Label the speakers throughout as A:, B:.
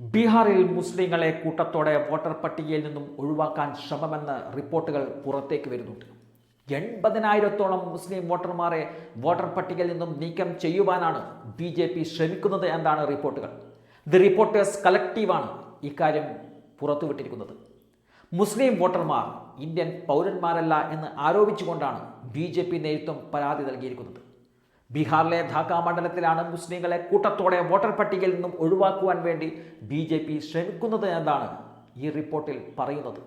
A: ബീഹാറിൽ മുസ്ലിങ്ങളെ കൂട്ടത്തോടെ വോട്ടർ പട്ടികയിൽ നിന്നും ഒഴിവാക്കാൻ ശ്രമമെന്ന് റിപ്പോർട്ടുകൾ പുറത്തേക്ക് വരുന്നുണ്ട് എൺപതിനായിരത്തോളം മുസ്ലിം വോട്ടർമാരെ വോട്ടർ പട്ടികയിൽ നിന്നും നീക്കം ചെയ്യുവാനാണ് ബി ജെ പി ശ്രമിക്കുന്നത് എന്നാണ് റിപ്പോർട്ടുകൾ. ദി റിപ്പോർട്ടേഴ്സ് കളക്റ്റീവാണ് ഇക്കാര്യം പുറത്തുവിട്ടിരിക്കുന്നത്. മുസ്ലിം വോട്ടർമാർ ഇന്ത്യൻ പൗരന്മാരല്ല എന്ന് ആരോപിച്ചുകൊണ്ടാണ് ബി ജെ പി നേതൃത്വം പരാതി നൽകിയിരിക്കുന്നത്. ബീഹാറിലെ ധാക്ക മണ്ഡലത്തിലാണ് മുസ്ലിങ്ങളെ കൂട്ടത്തോടെ വോട്ടർ പട്ടികയിൽ നിന്നും ഒഴിവാക്കുവാൻ വേണ്ടി ബി ജെ പി ശ്രമിക്കുന്നത് എന്നാണ് ഈ റിപ്പോർട്ടിൽ പറയുന്നത്.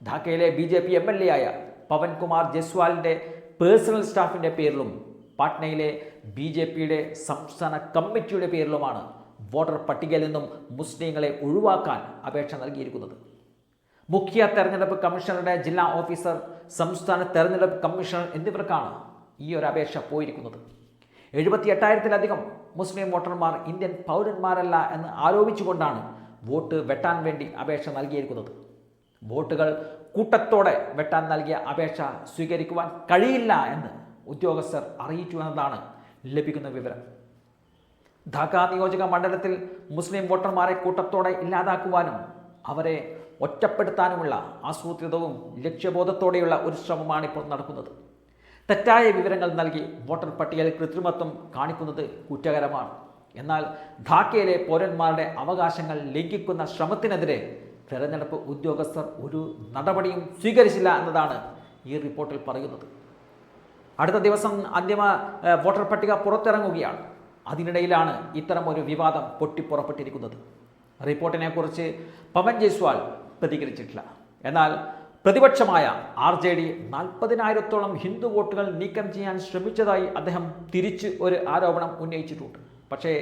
A: ധാക്കയിലെ B J P M L A ആയ പവൻകുമാർ ജയ്സ്വാലിന്റെ പേഴ്സണൽ സ്റ്റാഫിന്റെ പേരിലും പാട്നയിലെ ബി ജെ പിയുടെ സംസ്ഥാന കമ്മിറ്റിയുടെ പേരിലുമാണ് വോട്ടർ പട്ടികയിൽ നിന്നും മുസ്ലിങ്ങളെ ഒഴിവാക്കാൻ അപേക്ഷ നൽകിയിരിക്കുന്നത്. മുഖ്യ തെരഞ്ഞെടുപ്പ് കമ്മീഷണറുടെ ജില്ലാ ഓഫീസർ സംസ്ഥാന തെരഞ്ഞെടുപ്പ് കമ്മീഷണർ എന്നിവർക്കാണ് ഈ ഒരു അപേക്ഷ പോയിരിക്കുന്നത്. എഴുപത്തി എട്ടായിരത്തിലധികം മുസ്ലിം വോട്ടർമാർ ഇന്ത്യൻ പൗരന്മാരല്ല എന്ന് ആരോപിച്ചുകൊണ്ടാണ് വോട്ട് വെട്ടാൻ വേണ്ടി അപേക്ഷ നൽകിയിരിക്കുന്നത്. വോട്ടുകൾ കൂട്ടത്തോടെ വെട്ടാൻ നൽകിയ അപേക്ഷ സ്വീകരിക്കുവാൻ കഴിയില്ല എന്ന് ഉദ്യോഗസ്ഥർ അറിയിച്ചു എന്നതാണ് ലഭിക്കുന്ന വിവരം. ധാക്ക നിയോജക മണ്ഡലത്തിൽ മുസ്ലിം വോട്ടർമാരെ കൂട്ടത്തോടെ ഇല്ലാതാക്കുവാനും അവരെ ഒറ്റപ്പെടുത്താനുമുള്ള ആസൂത്രിതവും ലക്ഷ്യബോധത്തോടെയുള്ള ഒരു ശ്രമമാണ് ഇപ്പോൾ നടക്കുന്നത്. തെറ്റായ വിവരങ്ങൾ നൽകി വോട്ടർ പട്ടികയിൽ കൃത്രിമത്വം കാണിക്കുന്നത് കുറ്റകരമാണ്. എന്നാൽ ധാക്കയിലെ പൗരന്മാരുടെ അവകാശങ്ങൾ ലംഘിക്കുന്ന ശ്രമത്തിനെതിരെ തെരഞ്ഞെടുപ്പ് ഉദ്യോഗസ്ഥർ ഒരു നടപടിയും സ്വീകരിച്ചില്ല എന്നതാണ് ഈ റിപ്പോർട്ടിൽ പറയുന്നത്. അടുത്ത ദിവസം അന്തിമ വോട്ടർ പട്ടിക പുറത്തിറങ്ങുകയാണ്. അതിനിടയിലാണ് ഇത്തരം ഒരു വിവാദം പൊട്ടിപ്പുറപ്പെട്ടിരിക്കുന്നത് റിപ്പോർട്ടിനെക്കുറിച്ച് പവൻ ജയ്സ്വാൾ പ്രതികരിച്ചിട്ടില്ല. എന്നാൽ പ്രതിപക്ഷമായ ആർ ജെ ഡി നാൽപ്പതിനായിരത്തോളം ഹിന്ദു വോട്ടുകൾ നീക്കം ചെയ്യാൻ ശ്രമിച്ചതായി അദ്ദേഹം തിരിച്ച് ഒരു ആരോപണം ഉന്നയിച്ചിട്ടുണ്ട്. പക്ഷേ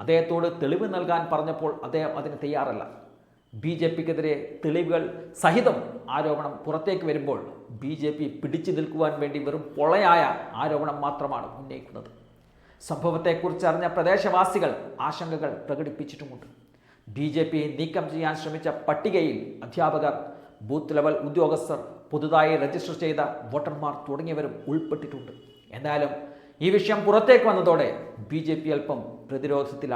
A: അദ്ദേഹത്തോട് തെളിവ് നൽകാൻ പറഞ്ഞപ്പോൾ അദ്ദേഹം അതിന് തയ്യാറല്ല. ബി ജെ പിക്കെതിരെ തെളിവുകൾ സഹിതം ആരോപണം പുറത്തേക്ക് വരുമ്പോൾ ബി ജെ പി പിടിച്ചു നിൽക്കുവാൻ വേണ്ടി വെറും പൊളയായ ആരോപണം മാത്രമാണ് ഉന്നയിക്കുന്നത്. സംഭവത്തെക്കുറിച്ച് അറിഞ്ഞ പ്രദേശവാസികൾ ആശങ്കകൾ പ്രകടിപ്പിച്ചിട്ടുമുണ്ട്. ബി ജെ പി നീക്കം ചെയ്യാൻ ശ്രമിച്ച പട്ടികയിൽ അധ്യാപകർ ബൂത്ത് ലെവൽ ഉദ്യോഗസ്ഥർ പുതുതായി രജിസ്റ്റർ ചെയ്ത വോട്ടർമാർ തുടങ്ങിയവരും ഉൾപ്പെട്ടിട്ടുണ്ട്. എന്നാലും ഈ വിഷയം പുറത്തേക്ക് വന്നതോടെ ബി ജെ പി അല്പം പ്രതിരോധത്തിലാണ്